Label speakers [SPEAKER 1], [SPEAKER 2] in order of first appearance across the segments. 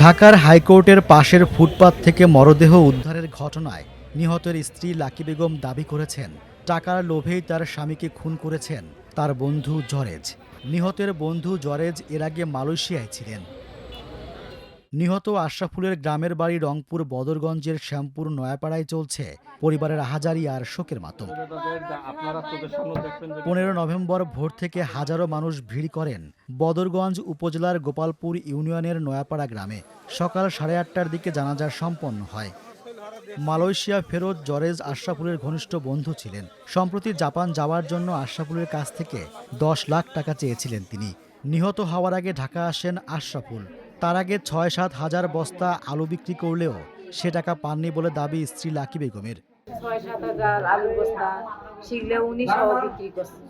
[SPEAKER 1] ঢাকার হাইকোর্টের পাশের ফুটপাত থেকে মরদেহ উদ্ধারের ঘটনায় নিহতের স্ত্রী লাকি বেগম দাবি করেছেন। টাকার লোভেই তার স্বামীকে খুন করেছেন তার বন্ধু জরেজ। নিহতের বন্ধু জরেজ এর আগে মালয়েশিয়ায় ছিলেন। নিহত আশরাফুলের গ্রামের বাড়ি রংপুর বদরগঞ্জের শ্যামপুর নয়াপাড়ায় চলছে। পরিবারের হাজারি আর শোকের মাতম। পনেরো নভেম্বর ভোর থেকে হাজারো মানুষ ভিড় করেন বদরগঞ্জ উপজেলার গোপালপুর ইউনিয়নের নয়াপাড়া গ্রামে। সকাল সাড়ে আটটার দিকে জানাজা সম্পন্ন হয়। মালয়েশিয়া ফেরত জরেজ আশরাফুলের ঘনিষ্ঠ বন্ধু ছিলেন। সম্প্রতি জাপান যাওয়ার জন্য আশরাফুলের কাছ থেকে দশ লাখ টাকা চেয়েছিলেন তিনি। নিহত হওয়ার আগে ঢাকা আসেন আশরাফুল। তার আগে ছয় সাত হাজার বস্তা আলু বিক্রি করলেও সে টাকা পাননি বলে দাবি স্ত্রী লাকি বেগমের।
[SPEAKER 2] ছয় সাত হাজার আলু বস্তা শিখলে উনি সহ বিক্রি করছে।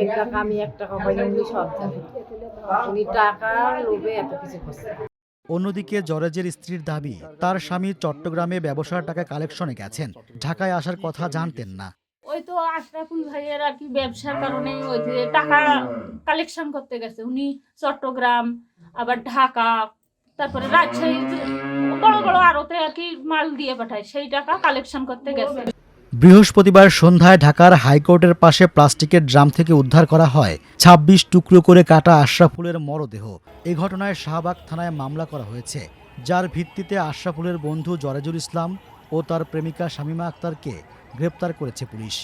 [SPEAKER 2] এর টাকা আমি এক টাকা পাইলে উনি সব জানে। উনি টাকা লোভে এত কিছু করছে।
[SPEAKER 1] অন্যদিকে জরেজের স্ত্রীর দাবি তার স্বামী চট্টগ্রামে ব্যবসার টাকা কালেকশনে গেছেন ঢাকায় আসার কথা জানতেন না।
[SPEAKER 3] ওই তো আশরাফুল ভাইয়ের আর কি ব্যবসার কারণে ওই যে টাকা কালেকশন করতে গেছে। উনি চট্টগ্রাম আবার ঢাকা, তারপরে রাজশাহী বড় বড় আড়তে আর কি মাল দিয়ে পাঠায়, সেই টাকা কালেকশন করতে গেছে।
[SPEAKER 1] বৃহস্পতিবার সন্ধ্যায় ঢাকার হাইকোর্টের পাশে প্লাস্টিকের ড্রাম থেকে উদ্ধার করা হয়। ২৬ টুকরো করে কাটা আশরাফুলের মরদেহ। এ ঘটনায় শাহবাগ থানায় মামলা করা হয়েছে। যার ভিত্তিতে আশরাফুলের বন্ধু জরেজুল ইসলাম ও তার প্রেমিকা শামীমা আক্তারকে গ্রেপ্তার করেছে পুলিশ।